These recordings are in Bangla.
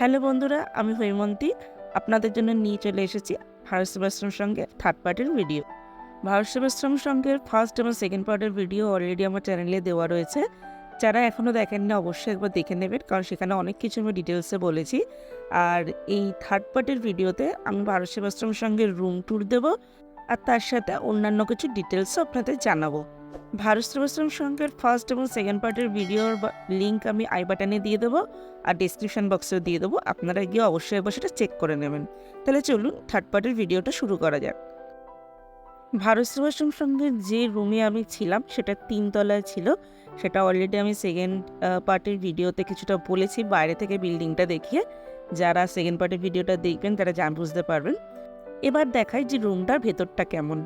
হ্যালো বন্ধুরা, আমি হৈমন্তী। আপনাদের জন্য নিয়ে চলে এসেছি ভারত সেবাশ্রম সঙ্গে থার্ড পার্টের ভিডিও ভারত সেবাশ্রম সঙ্গে ফার্স্ট এবং সেকেন্ড পার্টের ভিডিও অলরেডি আমার চ্যানেলে দেওয়া রয়েছে। যারা এখনও দেখেননি, অবশ্যই একবার দেখে নেবেন, কারণ সেখানে অনেক কিছু আমি ডিটেলসে বলেছি। আর এই থার্ড পার্টের ভিডিওতে আমি ভারত সেবাশ্রম সঙ্গে রুম ট্যুর দেবো। আর তার সাথে অন্যান্য কিছু ডিটেলসও আপনাদের জানাব। ভারত সেবাশ্রম সঙ্গের ফার্স্ট এবং সেকেন্ড পার্টের ভিডিওর লিঙ্ক আমি আই বাটনে দিয়ে দেবো আর ডিসক্রিপশন বক্সেও দিয়ে দেবো। আপনারা গিয়ে অবশ্যই একবার সেটা চেক করে নেবেন। তাহলে চলুন থার্ড পার্টের ভিডিওটা শুরু করা যাক। ভারত সেবাশ্রম সঙ্গে যে রুমে আমি ছিলাম, সেটা তিনতলায় ছিল। সেটা অলরেডি আমি সেকেন্ড পার্টের ভিডিওতে কিছুটা বলেছি। বাইরে থেকে বিল্ডিংটা দেখিয়ে যারা সেকেন্ড পার্টের ভিডিওটা দেখবেন, তারা জান বুঝতে পারবেন। এবার দেখাই যে রুমটার ভেতরটা কেমন।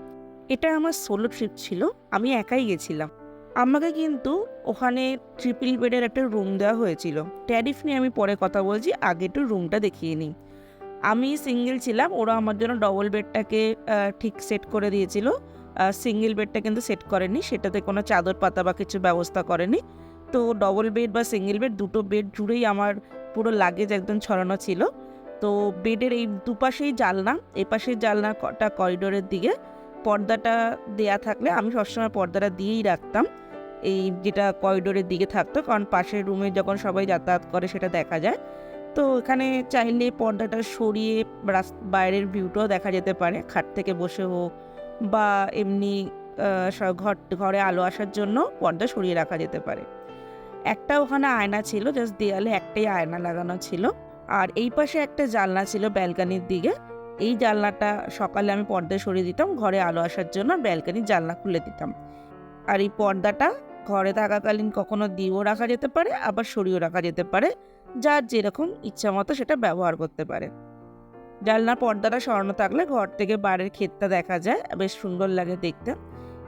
এটা আমার সোলো ট্রিপ ছিল, আমি একাই গেছিলাম। আমাকে কিন্তু ওখানে ট্রিপল বেডের একটা রুম দেওয়া হয়েছিল। ট্যারিফ নিয়ে আমি পরে কথা বলছি, আগে একটু রুমটা দেখিয়ে নিই। আমি সিঙ্গেল ছিলাম, ওরা আমার জন্য ডবল বেডটাকে ঠিক সেট করে দিয়েছিল। সিঙ্গেল বেডটা কিন্তু সেট করেনি, সেটাতে কোনো চাদর পাতা বা কিছু ব্যবস্থা করেনি। তো ডবল বেড বা সিঙ্গেল বেড দুটো বেড জুড়েই আমার পুরো লাগেজ একদম ছড়ানো ছিল। তো বেডের এই দুপাশেই জালনা, এপাশের জালনাটা করিডোরের দিকে। পর্দাটা দেয়া থাকলে আমি সবসময় পর্দাটা দিয়েই রাখতাম। এই যেটা করিডোরের দিকে থাকতো, কারণ পাশের রুমে যখন সবাই যাতায়াত করে সেটা দেখা যায়। তো এখানে চাইলে পর্দাটা সরিয়ে বাইরের ভিউটাও দেখা যেতে পারে, খাট থেকে বসে হোক বা এমনি ঘর, ঘরে আলো আসার জন্য পর্দা সরিয়ে রাখা যেতে পারে। একটা ওখানে আয়না ছিল জাস্ট দেয়ালে একটাই আয়না লাগানো ছিল। আর এই পাশে একটা জানলা ছিল ব্যালকানির দিকে। এই জানলাটা সকালে আমি পর্দা সরিয়ে দিতাম, ঘরে আলো আসার জন্য ব্যালকানির জানলা খুলে দিতাম। আর এই পর্দাটা ঘরে থাকাকালীন কখনো দিয়েও রাখা যেতে পারে, আবার সরিয়েও রাখা যেতে পারে, যার যেরকম ইচ্ছা মতো সেটা ব্যবহার করতে পারে। জানলার পর্দাটা সরানো থাকলে ঘর থেকে বাইরের ক্ষেতটা দেখা যায়, বেশ সুন্দর লাগে দেখতে।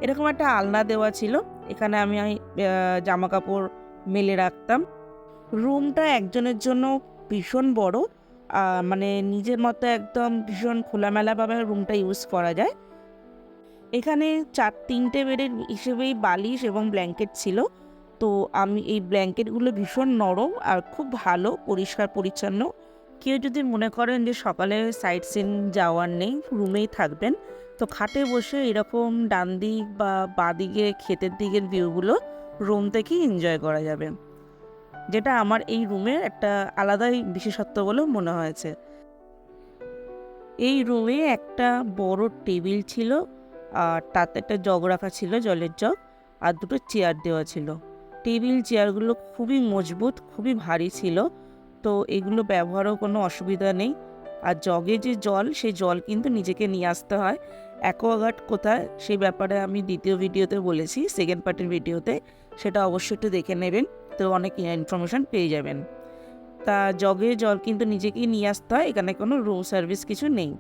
এরকম একটা আলনা দেওয়া ছিল, এখানে আমি জামা কাপড় মেলে রাখতাম। রুমটা একজনের জন্য ভীষণ বড় মানে নিজের মতো একদম ভীষণ খোলামেলাভাবে রুমটা ইউজ করা যায়। এখানে চার, তিনটে বেডের হিসেবেই বালিশ এবং ব্ল্যাঙ্কেট ছিল। তো আমি এই ব্ল্যাঙ্কেটগুলো ভীষণ নরম আর খুব ভালো, পরিষ্কার, পরিচ্ছন্ন। কেউ যদি মনে করেন যে সকালে সাইট সিন যাওয়ার নেই রুমেই থাকবেন। তো খাটে বসে এরকম ডান দিক বা বাদিকে ক্ষেতের দিকের ভিউগুলো রুম থেকেই এনজয় করা যাবে। যেটা আমার এই রুমের একটা আলাদাই বিশেষত্ব বলে মনে হয়েছে। এই রুমে একটা বড় টেবিল ছিল, আর তাতে একটা জগ রাখা ছিল জলের জগ, আর দুটো চেয়ার দেওয়া ছিল। টেবিল চেয়ারগুলো খুবই মজবুত, খুবই ভারী ছিল, তো এগুলো ব্যবহারও কোনো অসুবিধা নেই। আর জগে যে জল, সেই জল কিন্তু নিজেকে নিয়ে আসতে হয়। অ্যাকোয়াগার্ড কোথায়? সেই ব্যাপারে আমি দ্বিতীয় ভিডিওতে বলেছি, সেকেন্ড পার্টের ভিডিওতে। সেটা অবশ্যই একটু দেখে নেবেন। তো অনেক ইনফরমেশান পেয়ে যাবেন। তা জগে জল কিন্তু নিজেকেই নিয়ে আসতে হয়, এখানে কোনো রুম সার্ভিস কিছু নেই।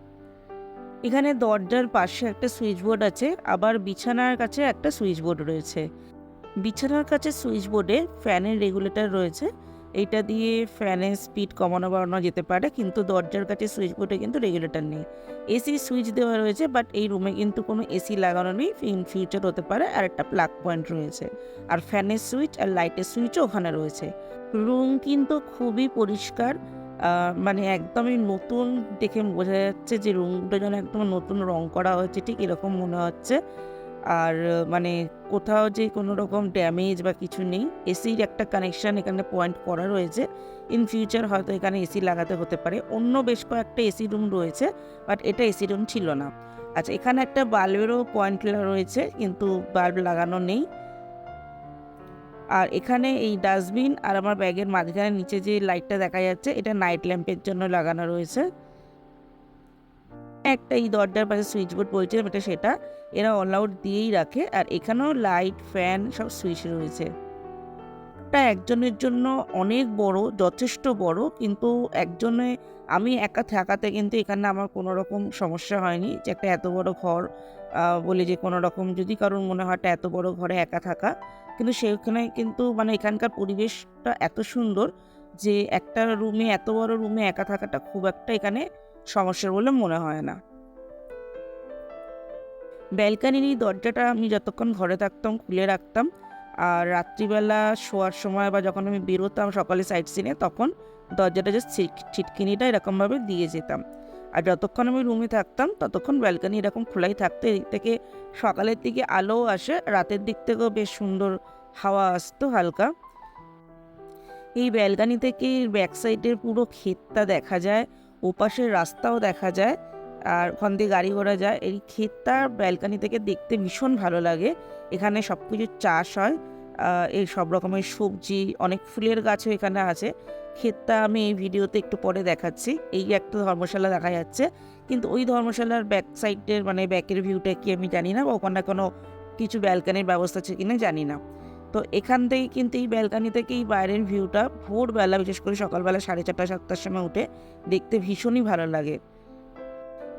এখানে দরজার পাশে একটা সুইচ বোর্ড আছে, আবার বিছানার কাছে একটা সুইচ বোর্ড রয়েছে। বিছানার কাছে সুইচ বোর্ডে ফ্যানের রেগুলেটর রয়েছে এইটা দিয়ে ফ্যানের স্পিড কমানো বাড়ানো যেতে পারে, কিন্তু দরজার কাছে সুইচ বোর্ডে কিন্তু রেগুলেটর নেই। এসি সুইচ দেওয়া রয়েছে বাট এই রুমে কিন্তু কোনো এসি লাগানো নেই ইন ফিউচার হতে পারে, আর একটা প্লাগ পয়েন্ট রয়েছে। আর ফ্যানের সুইচ আর লাইটের সুইচও ওখানে রয়েছে। রুম কিন্তু খুবই পরিষ্কার মানে একদমই নতুন দেখে বোঝা যাচ্ছে যে রুমটা যেন একদম নতুন রং করা হয়েছে, ঠিক এরকম মনে হচ্ছে। আর মানে কোথাও যে কোনো রকম ড্যামেজ বা কিছু নেই এসির একটা কানেকশন এখানে পয়েন্ট করা রয়েছে। ইন ফিউচার হয়তো এখানে এসি লাগাতে হতে পারে। অন্য বেশ কয়েকটা এসি রুম রয়েছে বাট এটা এসি রুম ছিল না। আচ্ছা এখানে একটা বাল্বেরও পয়েন্ট রয়েছে, কিন্তু বাল্ব লাগানো নেই। আর এখানে এই ডাস্টবিন আর আমার ব্যাগের মাঝখানে নিচে যে লাইটটা দেখা যাচ্ছে, এটা নাইট ল্যাম্পের জন্য লাগানো রয়েছে। একটা এই দরজার পাশে সুইচ বোর্ড বলছিলাম এটা সেটা। এরা অল আউট দিয়েই রাখে আর এখানেও লাইট ফ্যান সব সুইচ রয়েছে। এটা একজনের জন্য অনেক বড়, যথেষ্ট বড়, কিন্তু একজনে, আমি একা থাকাতে কিন্তু এখানে আমার কোনো রকম সমস্যা হয়নি যে একটা এত বড় ঘর বলে যে কোনো রকম যদি কারোর মনে হয় এত বড় ঘরে একা থাকা। কিন্তু সেখানে কিন্তু মানে এখানকার পরিবেশটা এত সুন্দর যে একটা রুমে এত বড় রুমে একা থাকাটা খুব একটা এখানে সমস্যার বলে মনে হয় না। ব্যালকানির এই দরজাটা আমি যতক্ষণ ঘরে থাকতাম, খুলে রাখতাম। আর রাত্রিবেলা শোয়ার সময় বা যখন আমি বেরোতাম সকালে সাইড সিনে তখন দরজাটা জাস্ট ছিটকিনিটা এরকমভাবে দিয়ে যেতাম। আর যতক্ষণ আমি রুমে থাকতাম, ততক্ষণ ব্যালকানি এরকম খোলাই থাকতো। এদিক থেকে সকালের দিকে আলোও আসে, রাতের দিক থেকেও বেশ সুন্দর হাওয়া আসতো হালকা। এই ব্যালকানি থেকে ব্যাক সাইডের পুরো ক্ষেতটা দেখা যায়। ওপাশের রাস্তাও দেখা যায় আর ওখান দিয়ে গাড়ি ঘোড়া যায়। এই ক্ষেতটা ব্যালকানি থেকে দেখতে ভীষণ ভালো লাগে। এখানে সব কিছু চাষ হয়। এই সব রকমের সবজি, অনেক ফুলের গাছও এখানে আছে। ক্ষেতটা আমি এই ভিডিওতে একটু পরে দেখাচ্ছি। এই একটা ধর্মশালা দেখা যাচ্ছে। কিন্তু ওই ধর্মশালার ব্যাক সাইডের মানে ব্যাকের ভিউটা কি আমি জানি না বা ওখানে কোনো কিছু ব্যালকানির ব্যবস্থা আছে কিনা জানি না। তো এখান থেকে কিন্তু এই ব্যালকানি থেকে এই বাইরের ভিউটা ভোরবেলা, বিশেষ করে সকালবেলা সাড়ে চারটা, সাতটার সময় উঠে দেখতে ভীষণই ভালো লাগে।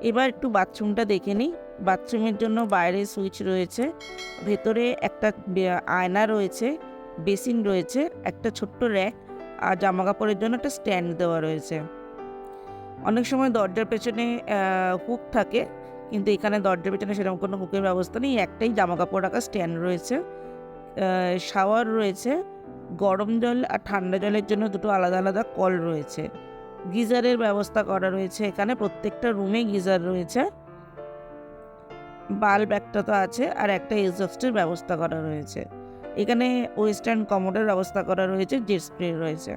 এবার একটু বাথরুমটা দেখে নিই। বাথরুমের জন্য বাইরে সুইচ রয়েছে, ভেতরে একটা আয়না রয়েছে, বেসিন রয়েছে, একটা ছোট্ট র্যাক আর জামা কাপড়ের জন্য একটা স্ট্যান্ড দেওয়া রয়েছে। অনেক সময় দরজার পেছনে হুক থাকে, কিন্তু এখানে দরজার পেছনে সেরকম কোনো হুকের ব্যবস্থা নেই, একটাই জামা কাপড় রাখার স্ট্যান্ড রয়েছে। শাওয়ার রয়েছে, গরম জল আর ঠান্ডা জলের জন্য দুটো আলাদা আলাদা কল রয়েছে। গিজারের ব্যবস্থা করা রয়েছে এখানে, প্রত্যেকটা রুমে গিজার রয়েছে। বাল্ব একটা তো আছে আর একটা এক্সস্টের ব্যবস্থা করা রয়েছে। এখানে ওয়েস্টার্ন কমোডের ব্যবস্থা করা রয়েছে জেট স্প্রে রয়েছে।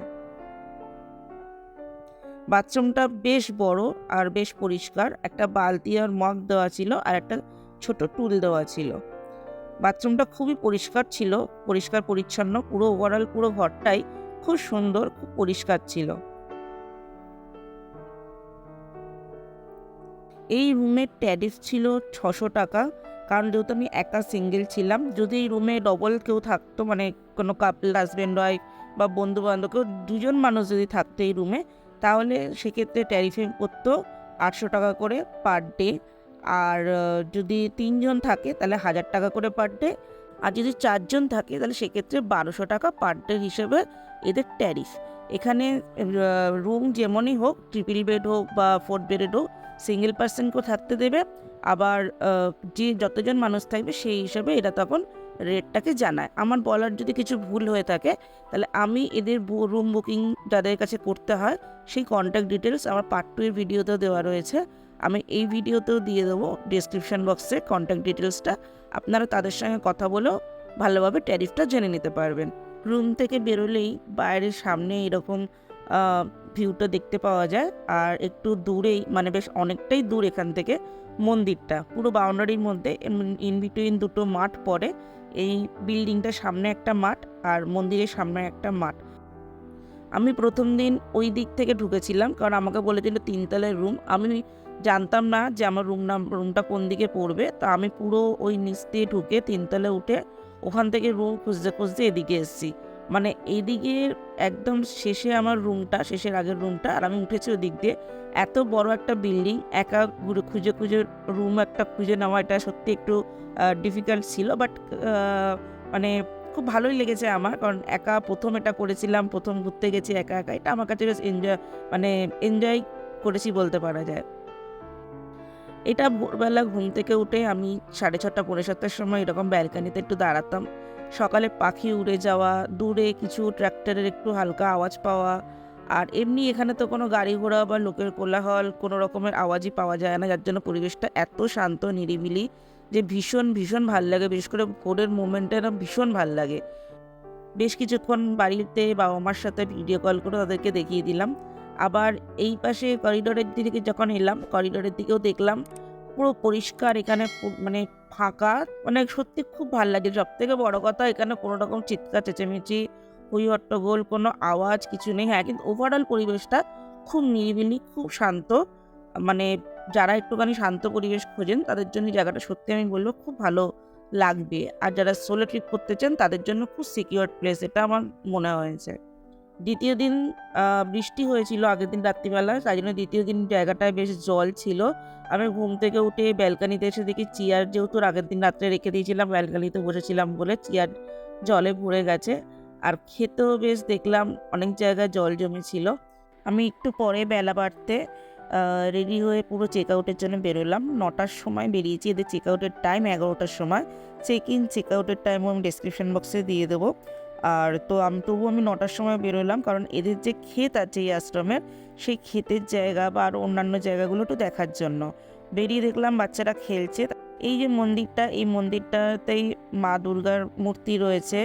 বাথরুমটা বেশ বড় আর বেশ পরিষ্কার, একটা বালতি আর মগ দেওয়া ছিল আর একটা ছোট টুল দেওয়া ছিল। বাথরুমটা খুবই পরিষ্কার ছিল, পরিষ্কার পরিচ্ছন্ন, পুরো ওভারঅল পুরো ঘরটাই খুব সুন্দর, খুব পরিষ্কার ছিল। এই রুমের ট্যারিফ ছিল ছশো টাকা, কারণ যেহেতু আমি একা সিঙ্গেল ছিলাম, যদি এই রুমে ডবল কেউ থাকতো মানে কোনো কাপল হাজব্যান্ড ওয়াইফ বা বন্ধু বান্ধব কেউ দুজন মানুষ যদি থাকতো এই রুমে, তাহলে সেক্ষেত্রে ট্যারিফে করতো আটশো টাকা করে পার ডে আর যদি তিনজন থাকে তাহলে হাজার টাকা করে পার ডে আর যদি চারজন থাকে তাহলে সেক্ষেত্রে বারোশো টাকা পার ডে হিসেবে এদের ট্যারিফ এখানে রুম যেমনই হোক ট্রিপল বেড হোক বা ফোর বেডেড হোক সিঙ্গেল পার্সনকেও থাকতে দেবে। আবার যে যতজন মানুষ থাকবে সেই হিসাবে এরা তখন রেটটাকে জানায়। আমার বলার যদি কিছু ভুল হয়ে থাকে, তাহলে আমি এদের রুম বুকিং যাদের কাছে করতে হয়, সেই কন্ট্যাক্ট ডিটেলস আমার পার্ট টু এর ভিডিওতেও দেওয়া রয়েছে। আমি এই ভিডিওতেও দিয়ে দেবো ডিসক্রিপশন বক্সে কন্ট্যাক্ট ডিটেলসটা আপনারা তাদের সঙ্গে কথা বলেও ভালোভাবে ট্যারিফটা জেনে নিতে পারবেন। রুম থেকে বেরোলেই বাইরের সামনে এরকম ভিউটা দেখতে পাওয়া যায়। আর একটু দূরেই মানে বেশ অনেকটাই দূর এখান থেকে মন্দিরটা। পুরো বাউন্ডারির মধ্যে ইন বিটুইন দুটো মাঠ পড়ে। এই বিল্ডিংটার সামনে একটা মাঠ আর মন্দিরের সামনে একটা মাঠ। আমি প্রথম দিন ওই দিক থেকে ঢুকেছিলাম, কারণ আমাকে বলেছিল তিনতলার রুম আমি জানতাম না যে আমার রুম নাম রুমটা কোন দিকে পড়বে। তা আমি পুরো ওই নিচ দিয়ে ঢুকে তিনতলা উঠে ওখান থেকে রুম খুঁজতে খুঁজতে এদিকে এসেছি। মানে এইদিকে একদম শেষে আমার রুমটা শেষের আগের রুমটা আর আমি উঠেছি ওদিক দিয়ে। এত বড় একটা বিল্ডিং একা ঘুরে খুঁজে খুঁজে রুম একটা খুঁজে নেওয়া, এটা সত্যি একটু ডিফিকাল্ট ছিল বাট মানে খুব ভালোই লেগেছে আমার, কারণ একা প্রথম এটা করেছিলাম, প্রথম ঘুরতে গেছি একা একা, এটা আমার কাছে বেশ এনজয় মানে এনজয় করেছি বলতে পারা যায়। এটা ভোরবেলা ঘুম থেকে উঠে আমি সাড়ে ছটা, পৌনে সাতটার সময় এরকম ব্যালকানিতে একটু দাঁড়াতাম। সকালে পাখি উড়ে যাওয়া, দূরে কিছু ট্র্যাক্টরের একটু হালকা আওয়াজ পাওয়া, আর এমনি এখানে তো কোনো গাড়ি ঘোড়া বা লোকের কোলাহল, কোনো রকমের আওয়াজই পাওয়া যায় না, যার জন্য পরিবেশটা এত শান্ত, নিরিবিলি যে ভীষণ ভীষণ ভালো লাগে। বিশেষ করে ভোরের মোমেন্টটা না ভীষণ ভালো লাগে। বেশ কিছুক্ষণ বাড়িতে বাবা মার সাথে ভিডিও কল করে তাদেরকে দেখিয়ে দিলাম। আবার এই পাশে করিডোরের দিকে যখন এলাম, করিডোরের দিকেও দেখলাম, পুরো পরিষ্কার এখানে মানে ফাঁকা। মানে সত্যি খুব ভালো লাগে। সব থেকে বড় কথা এখানে কোনো রকম চিৎকার, চেঁচেমেচি, হই হট্টগোল, কোনো আওয়াজ, কিছু নেই। হ্যাঁ কিন্তু ওভারঅল পরিবেশটা খুব নিরিবিলি, খুব শান্ত। মানে যারা একটুখানি শান্ত পরিবেশ খোঁজেন, তাদের জন্য জায়গাটা সত্যি আমি বলব খুব ভালো লাগবে। আর যারা সোলো ট্রিপ করতে চান, তাদের জন্য খুব সিকিউর প্লেস এটা আমার মনে হয়েছে। দ্বিতীয় দিন বৃষ্টি হয়েছিল আগের দিন রাত্রিবেলা, তাই জন্য দ্বিতীয় দিন জায়গাটায় বেশ জল ছিল। আমি ঘুম থেকে উঠে ব্যালকানিতে এসে দেখি চেয়ার যেহেতু আগের দিন রাত্রে রেখে দিয়েছিলাম, ব্যালকানিতে বসেছিলাম বলে চেয়ার জলে ভরে গেছে। আর খেতেও বেশ দেখলাম অনেক জায়গায় জল জমেছিল। আমি একটু পরে বেলা বাড়তে রেডি হয়ে পুরো চেক আউটের জন্য বেরোলাম। নটার সময় বেরিয়েছি, এদের চেক আউটের টাইম এগারোটার সময়। চেক ইন চেক আউটের টাইমও আমি ডিসক্রিপশন বক্সে দিয়ে দেবো। আর তো আমি তবু আমি নটার সময় বেরোলাম, কারণ এদের যে ক্ষেত আছে এই আশ্রমের সেই ক্ষেতের জায়গা বা আরও অন্যান্য জায়গাগুলো একটু দেখার জন্য। বেরিয়ে দেখলাম বাচ্চারা খেলছে। এই যে মন্দিরটা, এই মন্দিরটাতেই মা দুর্গার মূর্তি রয়েছে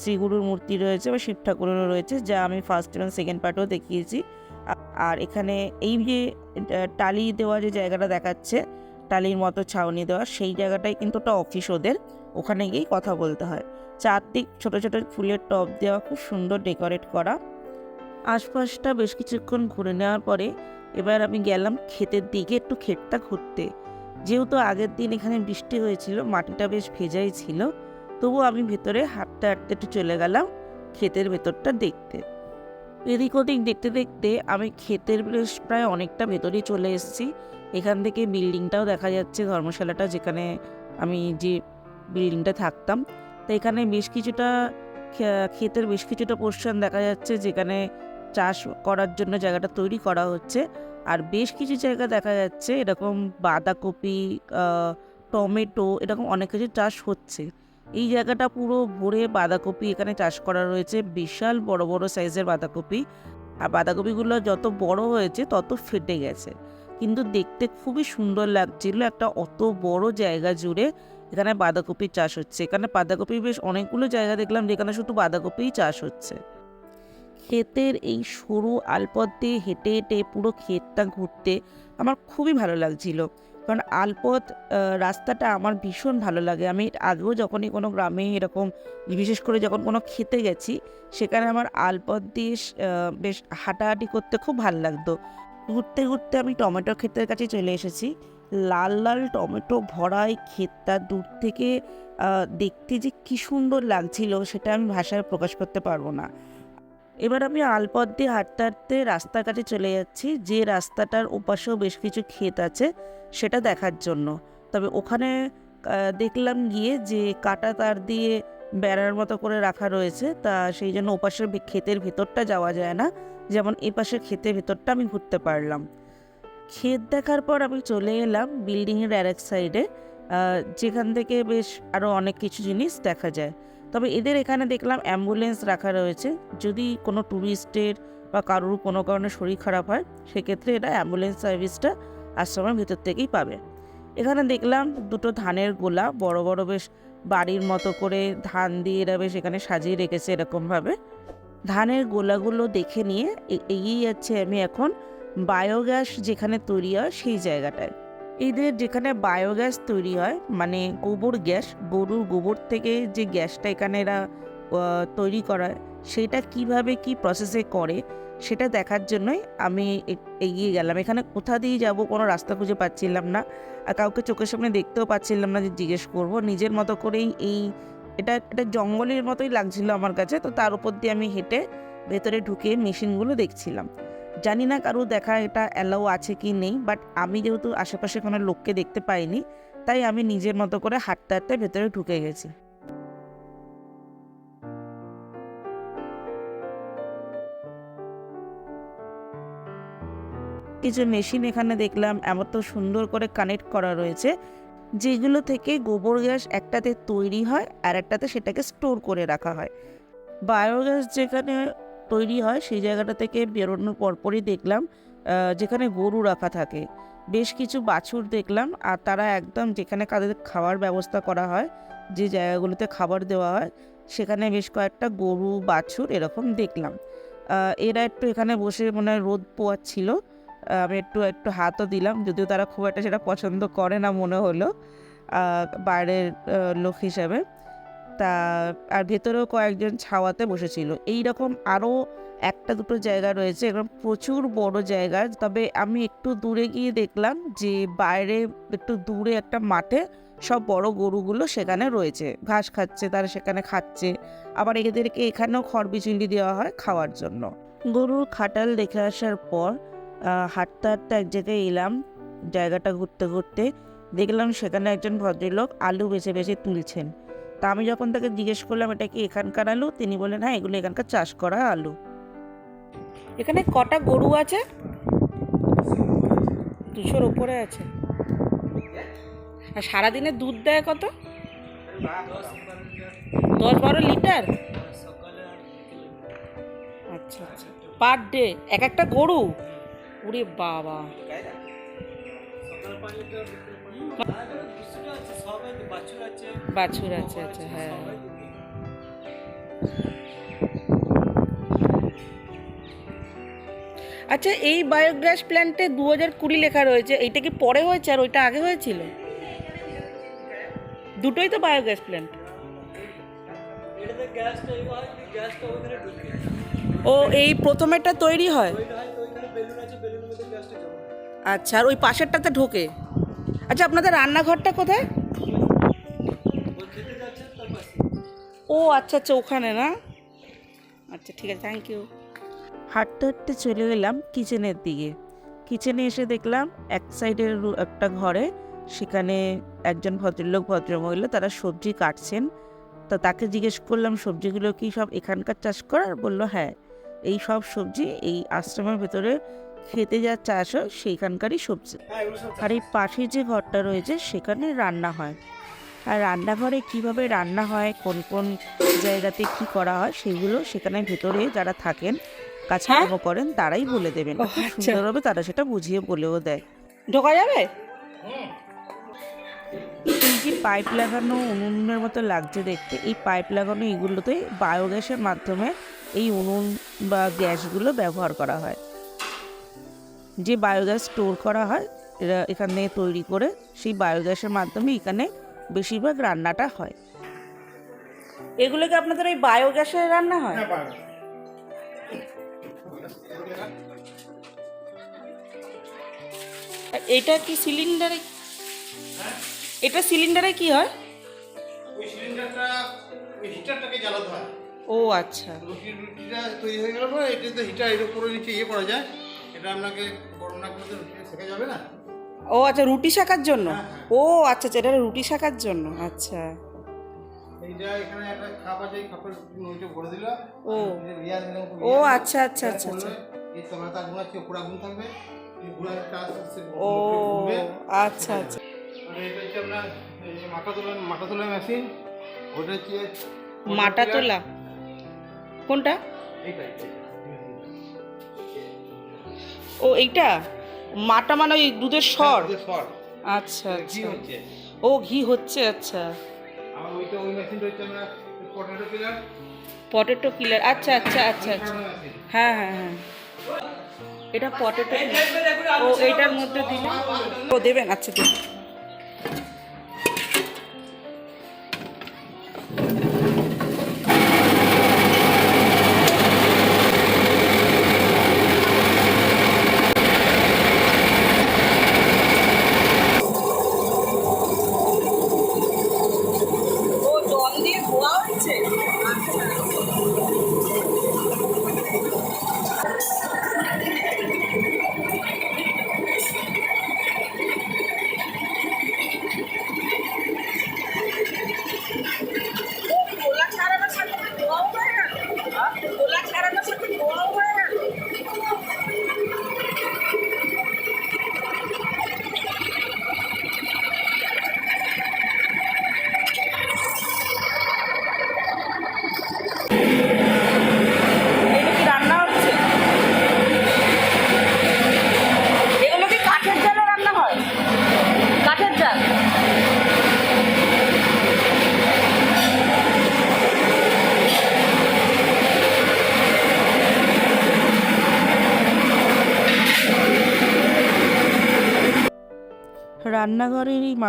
শ্রীগুরুর মূর্তি রয়েছে বা শিব ঠাকুরেরও রয়েছে, যা আমি ফার্স্ট এবং সেকেন্ড পার্টেও দেখিয়েছি। আর এখানে এই যে টালি দেওয়া যে জায়গাটা দেখাচ্ছে, টালির মতো ছাউনি দেওয়া, সেই জায়গাটাই কিন্তু একটা অফিস ওদের। ওখানে গিয়েই কথা বলতে হয়। চারদিক ছোট ছোট ফুলের টব দেওয়া, খুব সুন্দর ডেকোরেট করা। আশপাশটা বেশ কিছুক্ষণ ঘুরে নেওয়ার পরে এবার আমি গেলাম ক্ষেতের দিকে একটু ক্ষেতটা ঘুরতে। যেহেতু আগের দিন এখানে বৃষ্টি হয়েছিল, মাটিটা বেশ ভেজাই ছিল, তবু আমি ভেতরে হাঁটতে হাঁটতে একটু চলে গেলাম ক্ষেতের ভেতরটা দেখতে। এদিক ওদিক দেখতে দেখতে আমি ক্ষেতের বেশ প্রায় অনেকটা ভেতরেই চলে এসেছি। এখান থেকে বিল্ডিংটাও দেখা যাচ্ছে, ধর্মশালাটা যেখানে আমি যে বিল্ডিংটা থাকতাম। তো এখানে বেশ কিছুটা ক্ষেতের বেশ কিছুটা পোর্শন দেখা যাচ্ছে যেখানে চাষ করার জন্য জায়গাটা তৈরি করা হচ্ছে। আর বেশ কিছু জায়গা দেখা যাচ্ছে এরকম বাঁধাকপি টমেটো এরকম অনেক কিছু চাষ হচ্ছে। এই জায়গাটা পুরো ভরে বাঁধাকপি এখানে চাষ করা রয়েছে। বিশাল বড় বড় সাইজের বাঁধাকপি। আর বাঁধাকপিগুলো যত বড় হয়েছে তত ফেটে গেছে। কিন্তু দেখতে খুবই সুন্দর লাগছিল একটা অত বড় জায়গা জুড়ে এখানে বাঁধাকপি চাষ হচ্ছে। এখানে বাঁধাকপি বেশ অনেকগুলো জায়গা দেখলাম যেখানে শুধু বাঁধাকপিই চাষ হচ্ছে। ক্ষেতের এই সরু আলপথ দিয়ে হেঁটে হেঁটে পুরো ক্ষেতটা ঘুরতে আমার খুবই ভালো লাগছিল। কারণ আলপথ রাস্তাটা আমার ভীষণ ভালো লাগে। আমি আগেও যখনই কোনো গ্রামে এরকম, বিশেষ করে যখন কোনো খেতে গেছি, সেখানে আমার আলপথ দিয়ে বেশ হাঁটাহাঁটি করতে খুব ভালো লাগতো। ঘুরতে ঘুরতে আমি টমেটো ক্ষেতের কাছে চলে এসেছি। লাল লাল টমেটো ভরা এই ক্ষেতটা দূর থেকে দেখতে যে কি সুন্দর লাগছিল সেটা আমি ভাষায় প্রকাশ করতে পারব না। এবার আমি আলপথ দিয়ে হাঁটতে হাঁটতে রাস্তাঘাটে চলে যাচ্ছি, যে রাস্তাটার ওপাশেও বেশ কিছু ক্ষেত আছে সেটা দেখার জন্য। তবে ওখানে দেখলাম গিয়ে যে কাটা তার দিয়ে বেড়ার মতো করে রাখা রয়েছে, তা সেই জন্য ওপাশের ক্ষেতের ভেতরটা যাওয়া যায় না। যেমন এপাশের ক্ষেতের ভেতরটা আমি ঘুরতে পারলাম। ক্ষেত দেখার পর আমি চলে এলাম বিল্ডিংয়ের আর এক সাইডে যেখান থেকে বেশ আরও অনেক কিছু জিনিস দেখা যায়। তবে এদের এখানে দেখলাম অ্যাম্বুলেন্স রাখা রয়েছে। যদি কোনো ট্যুরিস্টের বা কারোর কোনো কারণে শরীর খারাপ হয়, সেক্ষেত্রে এরা অ্যাম্বুলেন্স সার্ভিসটা আশ্রমের ভেতর থেকেই পাবে। এখানে দেখলাম দুটো ধানের গোলা, বড় বড় বেশ বাড়ির মতো করে ধান দিয়ে এরা বেশ এখানে সাজিয়ে রেখেছে এরকমভাবে। ধানের গোলাগুলো দেখে নিয়ে এগিয়ে যাচ্ছে আমি এখন। বায়োগ্যাস যেখানে তৈরি হয় সেই জায়গাটায়। এদের যেখানে বায়োগ্যাস তৈরি হয় মানে গোবর গ্যাস, গরুর গোবর থেকে যে গ্যাসটা এখানে এরা তৈরি করায়, সেটা কীভাবে কি প্রসেসে করে, সেটা দেখার জন্যই আমি এগিয়ে গেলাম। এখানে কোথা দিয়ে যাব কোনো রাস্তা খুঁজে পাচ্ছিলাম না, আর কাউকে চোখের সামনে দেখতেও পাচ্ছিলাম না যে জিজ্ঞেস করব। নিজের মতো করেই এই, এটা এটা জঙ্গলের মতোই লাগছিল আমার কাছে, তো তার উপর দিয়ে আমি হেঁটে ভেতরে ঢুকে মেশিনগুলো দেখছিলাম। জানি না কারও দেখা এটা অ্যালাউ আছে কি নেই বাট আমি যেহেতু আশেপাশে কোনো লোককে দেখতে পাইনি, তাই আমি নিজের মতো করে হাঁটতে হাঁটতে ভেতরে ঢুকে গেছি। কিছু মেশিন এখানে দেখলাম, এমন তো সুন্দর করে কানেক্ট করা রয়েছে, যেগুলো থেকে গোবর গ্যাস একটাতে তৈরি হয় আর একটাতে সেটাকে স্টোর করে রাখা হয়। বায়োগ্যাস যেখানে তৈরি হয়, সেই জায়গাটা থেকে বেরোনোর পরপরই দেখলাম যেখানে গরু রাখা থাকে। বেশ কিছু বাছুর দেখলাম আর তারা একদম যেখানে তাদের খাওয়ার ব্যবস্থা করা হয়, যে জায়গাগুলোতে খাবার দেওয়া হয়, সেখানে বেশ কয়েকটা গরু, বাছুর এরকম দেখলাম। এরা একটু এখানে বসে মনে হয় রোদ পোয়াচ্ছিল। আমি একটু একটু হাতও দিলাম, যদিও তারা খুব একটা সেটা পছন্দ করে না মনে হলো বাইরের লোক হিসাবে। তা, আর ভেতরেও কয়েকজন ছাওয়াতে বসেছিল। এই রকম আরও একটা দুটো জায়গা রয়েছে, এরকম প্রচুর বড় জায়গা। তবে আমি একটু দূরে গিয়ে দেখলাম যে, বাইরে একটু দূরে একটা মাঠে সব বড় গরুগুলো সেখানে রয়েছে। ঘাস খাচ্ছে, তারা সেখানে খাচ্ছে। আবার এদেরকে এখানেও খড় বিচুলি দেওয়া হয় খাওয়ার জন্য। গরুর খাটাল দেখে আসার পর হাঁটতে হাঁটতে এক জায়গায় এলাম, জায়গাটা ঘুরতে ঘুরতে। দেখলাম সেখানে একজন ভদ্রলোক আলু বেছে বেছে তুলছেন। তা আমি যখন তাকে জিজ্ঞেস করলাম, এটা কি এখানকার আলু? তিনি বললেন হ্যাঁ এগুলো এখানকার চাষ করা আলু। এখানে কটা গরু আছে? দুশোর উপরে আছে। আর সারাদিনে দুধ দেয় কত? দশ বারো লিটার? আচ্ছা আচ্ছা। পার ডে, এক একটা গরু? ওরে বাবা। বাছুর আছে? আচ্ছা হ্যাঁ। আচ্ছা এই বায়োগ্যাস প্ল্যান্টে দু হাজার কুড়ি লেখা রয়েছে। এইটা কি পরে হয়েছে আর ওইটা আগে হয়েছিল? দুটোই তো বায়োগ্যাস প্ল্যান্ট। ও এই প্রথমেরটা তৈরি হয়। আচ্ছা আর ওই পাশেরটাতে ঢোকে। আচ্ছা আপনাদের রান্নাঘরটা কোথায়? ও আচ্ছা আচ্ছা ওখানে না? আচ্ছা ঠিক আছে থ্যাংক ইউ হাঁটতে হাঁটতে চলে গেলাম কিচেনের দিকে। কিচেনে এসে দেখলাম এক সাইডের একটা ঘরে সেখানে একজন ভদ্রলোক ভদ্রমহিলা তারা সবজি কাটছেন। তো তাকে জিজ্ঞেস করলাম সবজিগুলো কি সব এখানকার চাষ করার? বলল হ্যাঁ এই সব সবজি এই আশ্রমের ভেতরে খেতে যা চাষ হয় সেইখানকারই সবজি। হ্যাঁ আর এই পাশে যে ঘরটা রয়েছে সেখানে রান্না হয়। আর রান্নাঘরে কীভাবে রান্না হয় কোন কোন জায়গাতে কি করা হয় সেগুলো সেখানে ভেতরে যারা থাকেন কাজকর্ম করেন তারাই বলে দেবেন। আচ্ছা। সুন্দরভাবে তারা সেটা বুঝিয়ে বলেও দেয়। ঢোকা যাবে? এই যে পাইপ লাগানো উনুনের মতো লাগছে দেখতে এই পাইপ লাগানো এগুলোতে বায়োগ্যাসের মাধ্যমে এই উনুন বা গ্যাসগুলো ব্যবহার করা হয়। যে বায়োগ্যাস স্টোর করা হয় এরা এখানে তৈরি করে সেই বায়োগ্যাসের মাধ্যমে এখানে বেশিরভাগ রান্নাটা হয়। এগুলো কি আপনাদের ওই বায়োগ্যাসের রান্না হয়? আর এটা কি সিলিন্ডারে? এটা সিলিন্ডারে কি হয়? ওই সিলিন্ডারটা ওই হিটারটাকে জ্বালাতে হয়। ও আচ্ছা। রুটি রুটিটা তৈরি হয়ে গেল পরে এটাতে হিটার এর উপরে নিচে ইয়ে করা যায়। এটা আপনাকে গরম না করতে রুটিটা শেখা যাবে না? ও আচ্ছা রুটি শাকার জন্য? ও আচ্ছা আচ্ছা এটা রুটি শাকার জন্য আচ্ছা। ও। ও আচ্ছা আচ্ছা আচ্ছা আচ্ছা। ঘোড়ার কাজ হচ্ছে ও আচ্ছা আচ্ছা। মাথা তোলা মেশিন ওটা হচ্ছে মাটা তোলা? কোনটা। ও এইটা? মাটা মানে ওই দুধের হ্যাঁ, সর আচ্ছা আচ্ছা। ও ঘি হচ্ছে আচ্ছা। পটেটো কিলার আচ্ছা আচ্ছা আচ্ছা আচ্ছা। হ্যাঁ হ্যাঁ হ্যাঁ। এটা পটেটো ও এটার মধ্যে দিলে? ও দেবেন আচ্ছা দেবেন।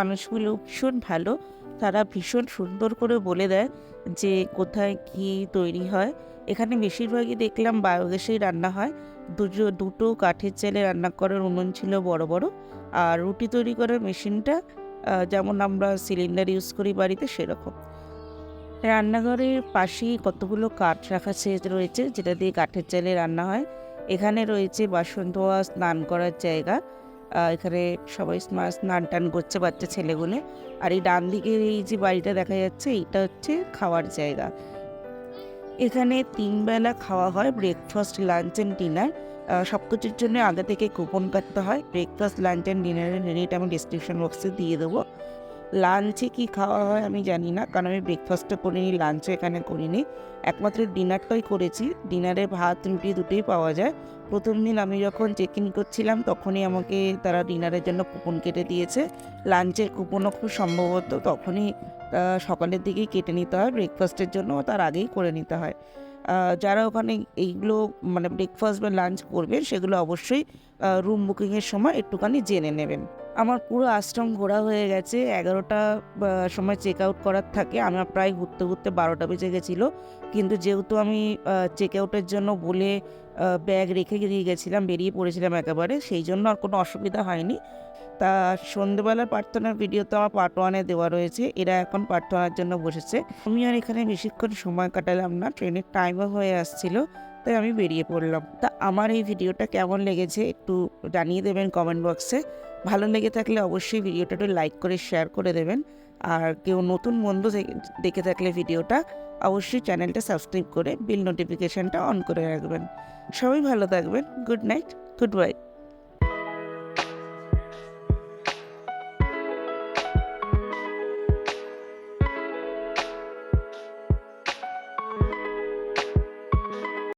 মানুষগুলো ভীষণ ভালো। তারা ভীষণ সুন্দর করে বলে দেয় যে কোথায় কী তৈরি হয়। এখানে বেশিরভাগই দেখলাম বায়োগ্যাসেই রান্না হয়। দুটো দুটো কাঠের চালে রান্না করার উনুন ছিল বড় বড়। আর রুটি তৈরি করার মেশিনটা যেমন আমরা সিলিন্ডার ইউজ করি বাড়িতে সেরকম। রান্নাঘরের পাশেই কতগুলো কাঠ রাখা রয়েছে, যেটা দিয়ে কাঠের চালে রান্না হয়। এখানে রয়েছে বাসন ধোয়া স্নান করার জায়গা। এখানে সবাই স্না- স্নান টান করছে বাচ্চা ছেলেগুলো। আর এই ডান দিকের এই যে বাড়িটা দেখা যাচ্ছে, এইটা হচ্ছে খাওয়ার জায়গা। এখানে তিন বেলা খাওয়া হয় ব্রেকফাস্ট লাঞ্চ অ্যান্ড ডিনার সব কিছুর জন্য আগে থেকে কুপন কাটতে হয়। ব্রেকফাস্ট লাঞ্চ অ্যান্ড ডিনারের রেট আমি ডিসক্রিপশন বক্সে দিয়ে দেবো। লাঞ্চে কি খাওয়া হয় আমি জানি না, কারণ আমি ব্রেকফাস্টটা করিনি লাঞ্চও এখানে করিনি। একমাত্র ডিনারটাই করেছি। ডিনারে ভাত, রুটি দুটোই পাওয়া যায়। প্রথম দিন আমি যখন চেক ইন করছিলাম, তখনই আমাকে তারা ডিনারের জন্য কুপন কেটে দিয়েছে। লাঞ্চের কুপনও খুব সম্ভবত তখনই সকালের দিকেই কেটে নিতে হয়। ব্রেকফাস্টের জন্য তার আগেই করে নিতে হয়। যারা ওখানে এইগুলো মানে ব্রেকফাস্ট বা লাঞ্চ করবেন, সেগুলো অবশ্যই রুম বুকিংয়ের সময় একটুখানি জেনে নেবেন। আমার পুরো আশ্রম ঘোরা হয়ে গেছে। এগারোটা সময় চেক আউট করার থাকে। আমার প্রায় ঘুরতে ঘুরতে বারোটা বেজে গেছিল। কিন্তু যেহেতু আমি চেক আউটের জন্য বলে ব্যাগ রেখে দিয়ে গেছিলাম, বেরিয়ে পড়েছিলাম একেবারে, সেই জন্য আর কোনো অসুবিধা হয়নি। তা সন্ধেবেলার প্রার্থনার ভিডিও তো আমার পার্ট ওয়ানে দেওয়া রয়েছে। এরা এখন প্রার্থনার জন্য বসেছে। আমি আর এখানে বেশিক্ষণ সময় কাটালাম না। ট্রেনের টাইমও হয়ে আসছিল, তাই আমি বেরিয়ে পড়লাম। তা আমার এই ভিডিওটা কেমন লেগেছে একটু জানিয়ে দেবেন কমেন্ট বক্সে ভালো লেগে থাকলে অবশ্যই ভিডিওটা একটু লাইক করে শেয়ার করে দেবেন। আর কেউ নতুন বন্ধু দেখে থাকলে ভিডিওটা অবশ্যই চ্যানেলটা সাবস্ক্রাইব করে বিল নোটিফিকেশানটা অন করে রাখবেন। সবাই ভালো থাকবেন। Good night good bye